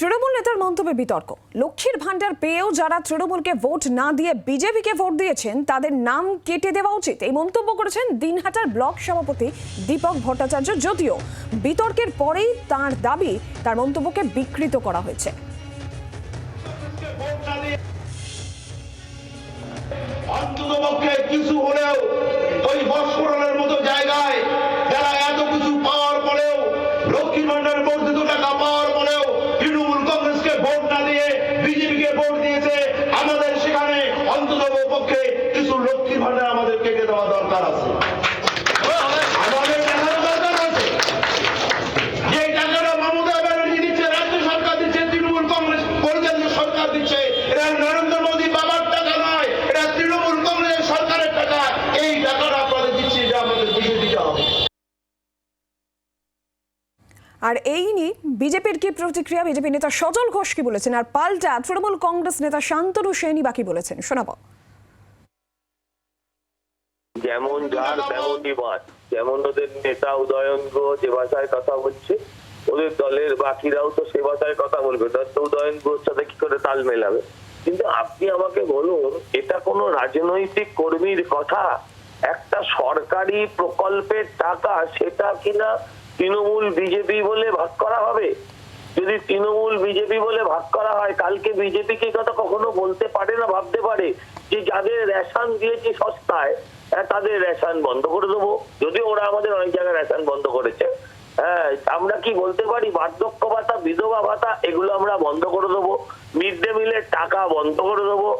তৃণমূল নেতার মন্তব্যে বিতর্ক। লক্ষ্মীর ভাণ্ডার পেয়েও যারা তৃণমূলকে ভোট না দিয়ে বিজেপিকে ভোট দিয়েছেন, তাদের নাম কেটে দেওয়া উচিত। এই মন্তব্য করেছেন দিনহাটার ব্লক সভাপতি দীপক ভট্টাচার্য। যদিও বিতর্কের পরেই তার দাবি, তার মন্তব্যকে বিকৃত করা হয়েছে। জায়গায় যারা এত কিছু পাওয়ার পরেও বর্ধিত টাকা পাওয়ার পরেও তৃণমূল কংগ্রেসকে ভোট না দিয়ে বিজেপিকে ভোট দিয়েছে আমাদের সেখানে অন্তত পক্ষে কিছু লক্ষ্মী ভান্ডার আমাদের কেটে দেওয়া দরকার আছে আমাদের দেখানো দরকার আছে যে টাকাটা মমতা ব্যানার্জি দিচ্ছে রাজ্য সরকার দিচ্ছে তৃণমূল কংগ্রেস পরিচালিত সরকার দিচ্ছে এটা নরেন্দ্র মোদী বাবার টাকা নয় এটা তৃণমূল কংগ্রেস সরকারের টাকা এই টাকাটা আপনাদের দিচ্ছি এটা আমাদের বুঝিয়ে দিতে হবে আর এই নিয়ে বিজেপির কি প্রতিক্রিয়া? বিজেপি নেতা সজল ঘোষ কি বলেছেন? আর পাল্টা তৃণমূল কংগ্রেস নেতা শান্তনু সেনী বাকি বলেছেন? শোনাবো। যেমন যার তেমনই মাছ যেমন ওদের নেতা উদয়ন গুহ যে ভাষায় কথা বলছে, ওদের দলের বাকিরাও তো সে ভাষায় কথা বলবে। তো উদয়ন গুহর সাথে কি করে তাল মেলাবে? কিন্তু আপনি আমাকে বলুন, এটা কোনো রাজনৈতিক কর্মীর কথা? একটা সরকারি প্রকল্পের টাকা সেটা কিনা তৃণমূল বিজেপি বলে ভাগ করা হবে? যদি তৃণমূল বিজেপি বলে ভাগ করা হয় কালকে বিজেপি কে কথা কখনো বলতে পারে না ভাবতে পারে যে যাদের রেশন দিয়েছে সস্তায় হ্যাঁ, তাদের রেশন বন্ধ করে দেবো। যদিও ওরা আমাদের অনেক জায়গায় রেশন বন্ধ করেছে। হ্যাঁ আমরা কি বলতে পারি? বার্ধক্য ভাতা বিধবা ভাতা এগুলো আমরা বন্ধ করে দেবো। মিড ডে মিলের টাকা বন্ধ করে দেবো।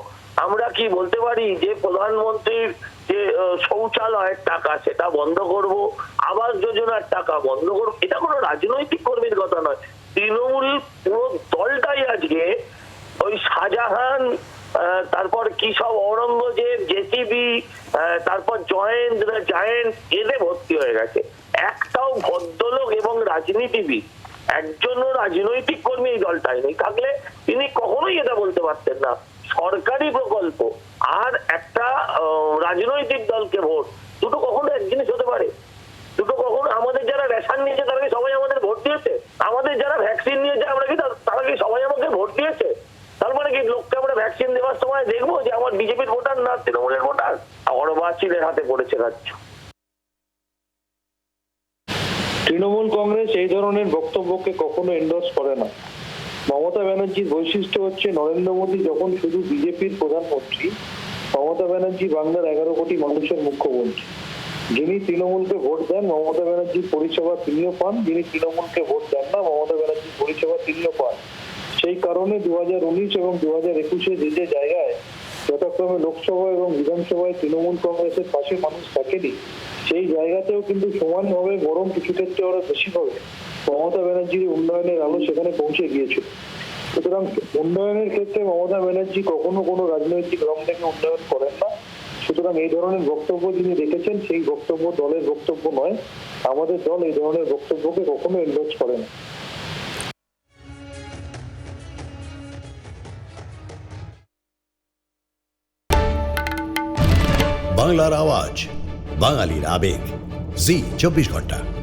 আমরা কি বলতে পারি যে প্রধানমন্ত্রীর শৌচালয়ের টাকা সেটা বন্ধ করব, আবাস যোজনার টাকা বন্ধ করব, এটা কোনো রাজনৈতিক কর্মীর কথা নয়। তৃণমূল পুরো দলটাই আজকে ওই শাহজাহান তারপর কি সব ঔরঙ্গজেব, জেসিবি তারপর জয়েন্ট জায়েন্ট, এতে ভর্তি হয়ে গেছে। একটাও ভদ্রলোক এবং রাজনীতিবিদ, একজনও রাজনৈতিক কর্মী এই দলটাই নেই। থাকলে তিনি কখনোই এটা বলতে পারতেন না। সরকারি প্রকল্প, আর একটা রাজনৈতিক দলকে ভোট। দুটো কখনো এক জিনিস হতে পারে। দুটো কখনো আমাদের যারা রেশন নিয়েছে, তারা কি সবাই আমাদের ভোট দিয়েছে? আমাদের যারা ভ্যাকসিন নিয়েছে, আমরা কি তারা কি সবাই আমাকে ভোট দিয়েছে? তার মানে কি লোককে আমরা ভ্যাকসিন দেওয়ার সময় দেখব যে আমার বিজেপির ভোটার না তৃণমূলের ভোটার? অরবাচিনের হাতে পড়েছে রাজ্য। তৃণমূল কংগ্রেস এই ধরনের বক্তব্যকে কখনো এন্ডোর্স করে না। মমতা ব্যানার্জির বৈশিষ্ট্য হচ্ছে, নরেন্দ্র মোদী যখন শুধু বিজেপির প্রধানমন্ত্রী মমতা ব্যানার্জি বাংলার এগারো কোটি মানুষের মুখ্যমন্ত্রী। যিনি তৃণমূলকে ভোট দেন, মমতা ব্যানার্জির পরিষেবা তিনিও পান। যিনি তৃণমূলকে ভোট দেন না, মমতা ব্যানার্জির পরিষেবা তিনিও পান। সেই কারণে দু হাজার উনিশ এবং দু হাজার একুশে যে যে জায়গায়, যথাক্রমে লোকসভা এবং বিধানসভায় তৃণমূল কংগ্রেসের পাশে মানুষ থাকেনি, সেই জায়গাতেও কিন্তু সমানভাবে বরং কিছু ক্ষেত্রে ওরা বেশিভাবে মমতা ব্যানার্জির উন্নয়নের আলো সেখানে পৌঁছে গিয়েছিল। সুতরাং উন্নয়নের ক্ষেত্রে মমতা ব্যানার্জি কখনো কোনো রাজনৈতিক রং থেকে উন্নয়ন করেন না। সুতরাং এই ধরনের বক্তব্য যিনি রেখেছেন, সেই বক্তব্য দলের বক্তব্য নয়। আমাদের দল এই ধরনের বক্তব্যকে কখনো এন্ডোর্স করে না। বাংলার আওয়াজ, বাঙালির আবেগ। জি, চব্বিশ ঘণ্টা।